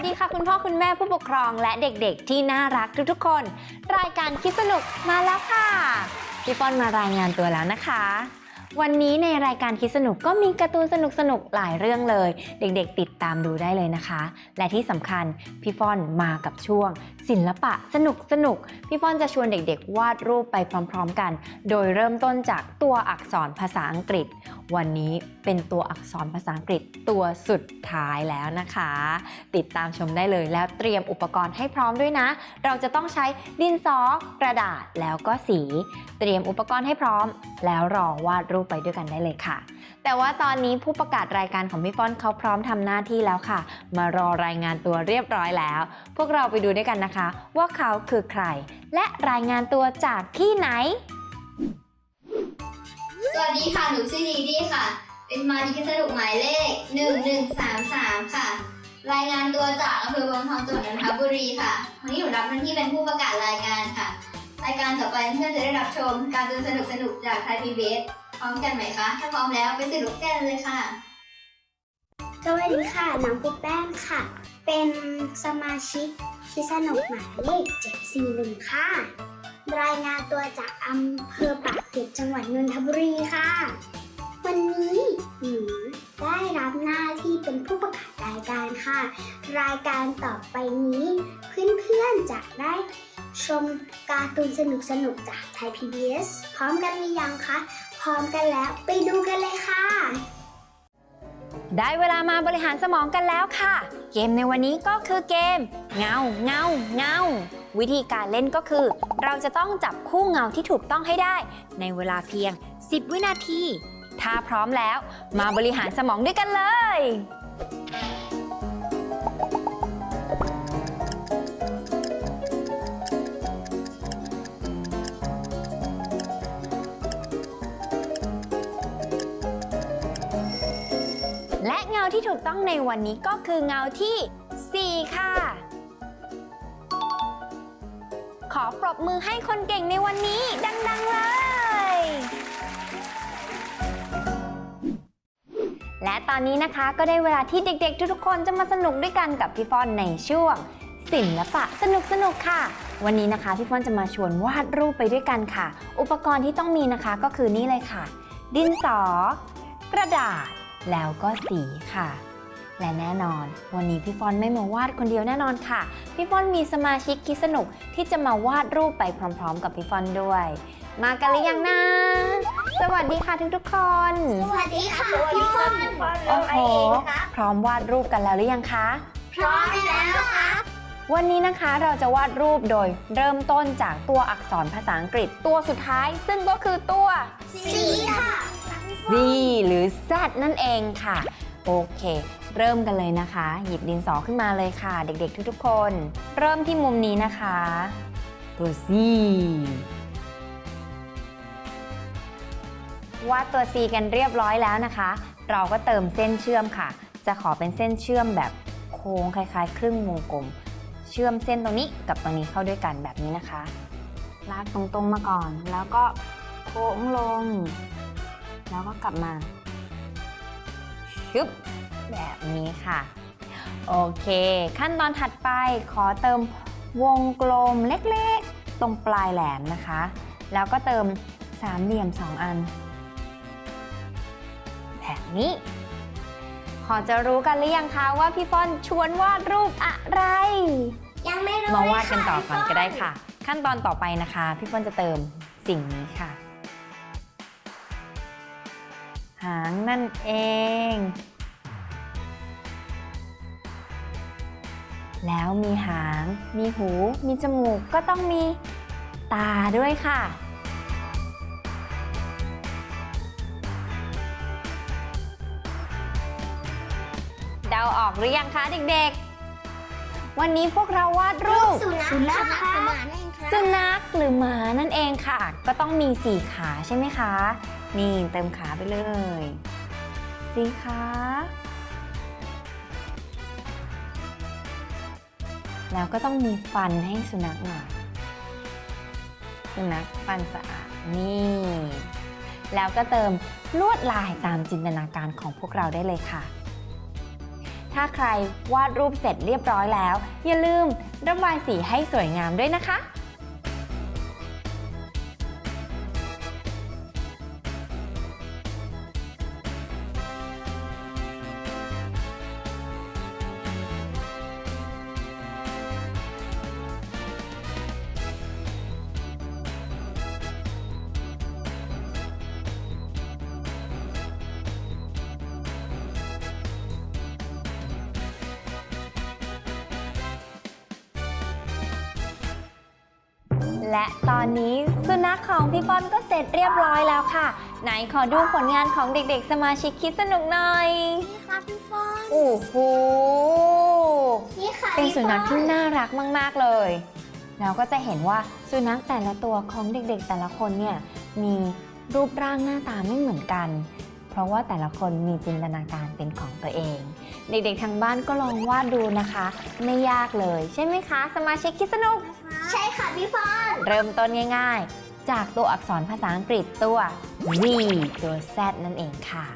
วัสดีค่ะคุณพ่อคุณแม่ผู้ปกครองและเด็กๆ ที่น่ารักทุกๆคน รายการคิดสนุกมาแล้วค่ะพี่ป้อนมารายงานตัวแล้วนะคะ วันนี้ในรายการคิดสนุกก็มีการ์ตูนสนุกๆหลายเรื่องเลย เด็กๆ ติดตามดูได้เลยนะคะ และที่สำคัญพี่ฟอนมากับช่วงศิลปะสนุกสนุกพี่ฟอนจะชวนเด็กๆ วาดรูปไปพร้อมๆกัน โดยเริ่มต้นจากตัวอักษรภาษาอังกฤษ วันนี้เป็นตัวอักษรภาษาอังกฤษตัวสุดท้ายแล้วนะคะ ติดตามชมได้เลยแล้วเตรียมอุปกรณ์ให้พร้อมด้วยนะ เราจะต้องใช้ดินสอกระดาษแล้วก็สี เตรียมอุปกรณ์ให้พร้อม แล้วรอวาดรูปไปด้วยกันได้เลยค่ะ แต่ว่าตอนนี้ผู้ประกาศรายการของพี่ฟ้อนเขาพร้อมทำหน้าที่แล้วค่ะ มารอรายงานตัวเรียบร้อยแล้ว พวกเราไปดูด้วยกันนะคะ ว่าเขาคือใคร และรายงานตัวจากที่ไหน สวัสดีค่ะ หนูชื่อดีดีค่ะ เป็นมาดีสนุกหมายเลข 1133 ค่ะ รายงานตัวจากอำเภอบางทองจังหวัดนนทบุรีค่ะวันนี้หนูรับหน้าที่เป็นผู้ประกาศรายงานค่ะ รายการต่อไปเพื่อนจะได้รับชม การดูสนุกสนุกจากไทยพีบี พร้อมกันไหมคะ ถ้าพร้อมแล้วไปสนุกกันเลยค่ะ สวัสดีค่ะ น้องปุ๊กแป้งค่ะ เป็นสมาชิกคิสนุกหมายเลข741 ค่ะ รายงานตัวจากอำเภอปากเกร็ดจังหวัดนนทบุรีค่ะ วันนี้หนูได้รับหน้าที่เป็นผู้ประกาศรายการค่ะ รายการต่อไปนี้เพื่อนๆจะได้ชมการ์ตูนสนุกๆ จากไทย PBS พร้อมกันหรือยังคะ พร้อมกันแล้ว ไปดูกันเลยค่ะ ได้เวลามาบริหารสมองกันแล้วค่ะ เกมในวันนี้ก็คือเกม เงาเงาเงาวิธีการเล่นก็คือ เราจะต้องจับคู่เงาที่ถูกต้องให้ได้ ในเวลาเพียง 10 วินาที ถ้าพร้อมแล้ว มาบริหารสมองด้วยกันเลย เงาที่ถูกต้องในวันนี้ก็คือเงาที่ 4 ค่ะ ขอปรบมือให้คนเก่งในวันนี้ ดัง ๆ เลย และตอนนี้นะคะก็ได้เวลาที่เด็ก ๆ ทุกๆคนจะมาสนุกด้วยกันกับพี่ฟอนในช่วง ศิลปะสนุกสนุกๆค่ะ วันนี้นะคะพี่ฟอนจะมาชวนวาดรูปไปด้วยกันค่ะ อุปกรณ์ที่ต้องมีนะคะก็คือนี่เลยค่ะ ดินสอ กระดาษ แล้วก็สีค่ะ และแน่นอน วันนี้พี่ฟอนไม่มาวาดคนเดียวแน่นอนค่ะ พี่ฟอนมีสมาชิกคิดสนุกที่จะมาวาดรูปไปพร้อม ๆ กับพี่ฟอนด้วย มากันหรือยังนะ สวัสดีค่ะทุกๆคน สวัสดีค่ะพี่ฟอนโอ้โหพร้อมวาดรูปกันแล้วหรือยังคะ พร้อมแล้วค่ะวันนี้นะคะเราจะวาดรูปโดยเริ่มต้นจากตัวอักษรภาษาอังกฤษตัวสุดท้าย ซึ่งก็คือตัวสีค่ะ Z หรือ Z นั่นเองค่ะ โอเค เริ่มกันเลยนะคะ หยิบดินสอขึ้นมาเลยค่ะ เด็กๆ ทุกๆคน เริ่มที่มุมนี้นะคะ ตัว Z วาดตัว C กันเรียบร้อยแล้วนะคะ เราก็เติมเส้นเชื่อมค่ะ จะขอเป็นเส้นเชื่อมแบบโค้งคล้ายๆ ครึ่งวงกลม เชื่อมเส้นตรงนี้กับตรงนี้เข้าด้วยกันแบบนี้นะคะ ลากตรงๆมาก่อน แล้วก็โค้งลง แล้วก็กลับมาชึบแบบนี้ค่ะ โอเค ขั้นตอนถัดไปขอเติมวงกลมเล็กๆ ตรงปลายแหลมนะคะ แล้วก็เติมสามเหลี่ยมสองอันแบบนี้ขอจะรู้กันหรือยังคะว่าพี่ป้อนชวนวาดรูปอะไร ยังไม่รู้มาเลยวาดกันต่อก่อนพี่ฟก็ได้ค่ะ ขั้นตอนต่อไปนะคะ พี่เปิ้ลจะเติมสิ่งนี้ค่ะ หางนั่นเอง แล้วมีหาง มีหู มีจมูก ก็ต้องมีตาด้วยค่ะ เดาออกหรือยังคะเด็กๆ วันนี้พวกเราวาดรูป สุนัขสุนัขค่ะหมาเองค่ะสุนัขหรือหมานั่นเองค่ะ ก็ต้องมีสี่ขาใช่ไหมคะ นี่เติมขาไปเลยสีขาแล้วก็ต้องมีฟันให้สุนัขหน่อยสุนัขฟันสะอาดนี่ แล้วก็เติมลวดลายตามจินตนาการของพวกเราได้เลยค่ะ ถ้าใครวาดรูปเสร็จเรียบร้อยแล้ว อย่าลืมระบายสีให้สวยงามด้วยนะคะ และตอนนี้สุนัขของพี่ฟอนก็เสร็จเรียบร้อยแล้วค่ะ ไหนขอดูผลงานของเด็กๆ สมาชิกคิดสนุกหน่อย นี่ค่ะพี่ฟอนโอ้โห นี่ค่ะเป็นพี่สุนัขฟอที่น่ารักมาก ๆ เลย แล้วก็จะเห็นว่าสุนัขแต่ละตัวของเด็กๆ แต่ละคนเนี่ยมีรูปร่างหน้าตาไม่เหมือนกัน เพราะว่าแต่ละคนมีจินตนาการเป็นของตัวเอง เด็กๆ ทางบ้านก็ลองวาดดูนะคะ ไม่ยากเลย ใช่ไหมคะ สมาชิกคิดสนุก ใช่ค่ะพี่ฟอนเริ่มต้นง่ายๆ จากตัวอักษรภาษาอังกฤษตัว V ตัว Z นั่นเองค่ะ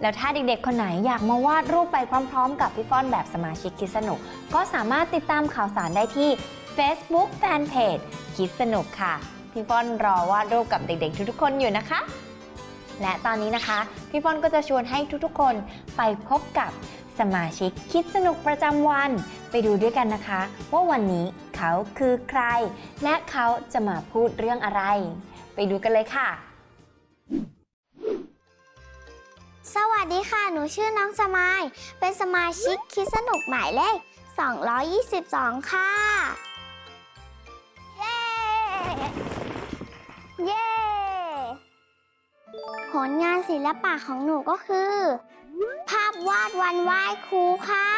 แล้วถ้าเด็กๆ คนไหนอยากมาวาดรูปไปพร้อมๆ กับพี่ฟอนแบบสมาชิกคิดสนุก ก็สามารถติดตามข่าวสารได้ที่ Facebook Fanpage คิดสนุกค่ะ พี่ฟอนรอวาดรูปกับเด็กๆ ทุกๆ คนอยู่นะคะ และตอนนี้นะคะ พี่ฟอนก็จะชวนให้ทุกๆ คนไปพบกับสมาชิกคิดสนุกประจำวัน ไปดูด้วยกันนะคะ ว่าวันนี้ เขาคือใคร และเขาจะมาพูดเรื่องอะไร ไปดูกันเลยค่ะ สวัสดีค่ะ หนูชื่อน้องสมาย เป็นสมาชิกคิดสนุกหมายเลข 222 ค่ะ เย้ เย้ ผลงานศิลปะของหนูก็คือ ภาพวาดวันไหว้ครูค่ะ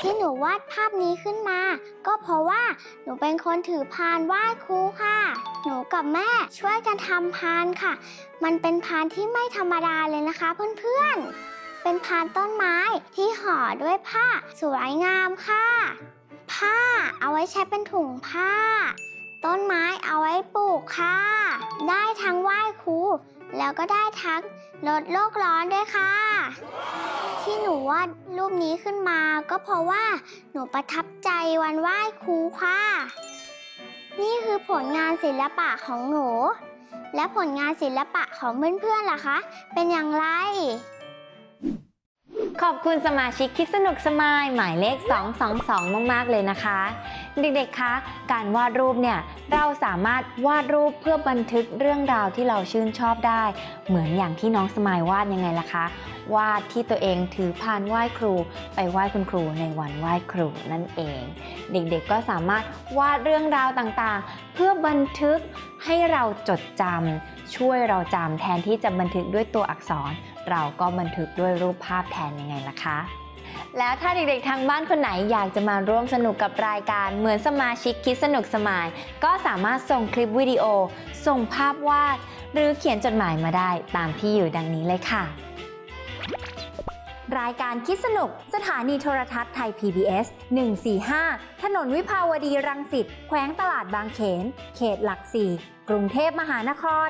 ที่หนูวาดภาพนี้ขึ้นมา ก็เพราะว่าหนูเป็นคนถือพานไหว้ครูค่ะ หนูกับแม่ช่วยกันทำพานค่ะ มันเป็นพานที่ไม่ธรรมดาเลยนะคะเพื่อนๆ เป็นพานต้นไม้ที่ห่อด้วยผ้าสวยงามค่ะ ผ้าเอาไว้ใช้เป็นถุงผ้า ต้นไม้เอาไว้ปลูกค่ะ ได้ทั้งไหว้ครูแล้วก็ได้ทั้งลดโลกร้อนด้วยค่ะ วาดรูปนี้ขึ้นมา ก็เพราะว่าหนูประทับใจวันไหว้ครูค่ะ นี่คือผลงานศิลปะของหนู และผลงานศิลปะของเพื่อนๆล่ะคะ เป็นอย่างไร ขอบคุณสมาชิกคิดสนุกสมายหมายเลข 222 มาก ๆ เลยนะคะ เด็ก ๆ คะ การวาดรูปเนี่ย เราสามารถวาดรูปเพื่อบันทึกเรื่องราวที่เราชื่นชอบได้ เหมือนอย่างที่น้องสมายวาดยังไงล่ะคะ วาดที่ตัวเองถือพานไหว้ครู ไปไหว้คุณครูในวันไหว้ครูนั่นเอง เด็กๆ ก็สามารถวาดเรื่องราวต่างๆ เพื่อบันทึกให้เราจดจำช่วยเราจำแทนที่จะบันทึกด้วยตัวอักษร เราก็บันทึกด้วยรูปภาพแทนยังไงล่ะคะแล้วถ้าเด็กๆ ทางบ้านคนไหนอยากจะมาร่วมสนุกกับรายการเหมือนสมาชิกคิดสนุกสมาย ก็สามารถส่งคลิปวิดีโอ ส่งภาพวาด หรือเขียนจดหมายมาได้ตามที่อยู่ดังนี้เลยค่ะ รายการคิดสนุก สถานีโทรทัศน์ไทย PBS 145 ถนนวิภาวดีรังสิต แขวงตลาดบางเขน เขตหลักสี่กรุงเทพมหานคร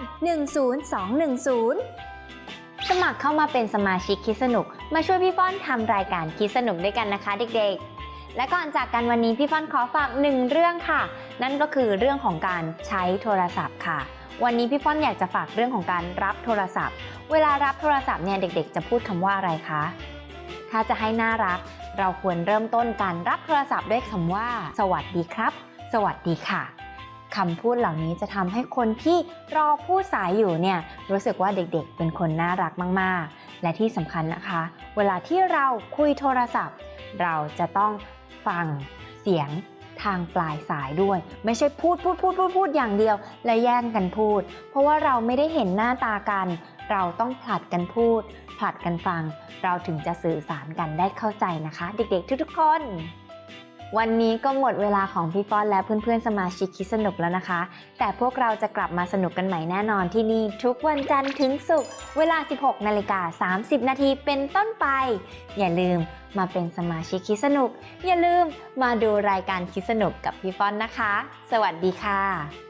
10210 สมัครเข้ามาเป็นสมาชิกคิดสนุก มาช่วยพี่ฟ้อนทำรายการคิดสนุกด้วยกันนะคะเด็กๆ และก่อนจากกันวันนี้พี่ฟ้อนขอฝากหนึ่งเรื่องค่ะ นั่นก็คือเรื่องของการใช้โทรศัพท์ค่ะ วันนี้พี่ฟ้อนอยากจะฝากเรื่องของการรับโทรศัพท์ เวลารับโทรศัพท์เนี่ยเด็ก ๆ จะพูดคำว่าอะไรคะ ถ้าจะให้น่ารัก เราควรเริ่มต้นการรับโทรศัพท์ด้วยคำว่า สวัสดีครับ สวัสดีค่ะ คำพูดเหล่านี้จะทำให้คนที่รอผู้สายอยู่เนี่ยรู้สึกว่าเด็กๆ เป็นคนน่ารักมากๆ และที่สำคัญนะคะ เวลาที่เราคุยโทรศัพท์ เราจะต้องฟังเสียงทางปลายสายด้วย ไม่ใช่พูดพูดพูดพูดพูดอย่างเดียว และแย่งกันพูด เพราะว่าเราไม่ได้เห็นหน้าตากัน เราต้องผลัดกันพูด ผลัดกันฟัง เราถึงจะสื่อสารกันได้เข้าใจนะคะ เด็กๆ ทุกๆคน วันนี้ก็หมดเวลาของพี่ฟ้อนและเพื่อนๆสมาชิกคิดสนุกแล้วนะคะ แต่พวกเราจะกลับมาสนุกกันใหม่แน่นอนที่นี่ ทุกวันจันทร์ถึงศุกร์เวลา 16นาฬิกา30 นาทีเป็นต้นไป อย่าลืมมาเป็นสมาชิกคิดสนุก อย่าลืมมาดูรายการคิดสนุกกับพี่ฟ้อนนะคะ สวัสดีค่ะ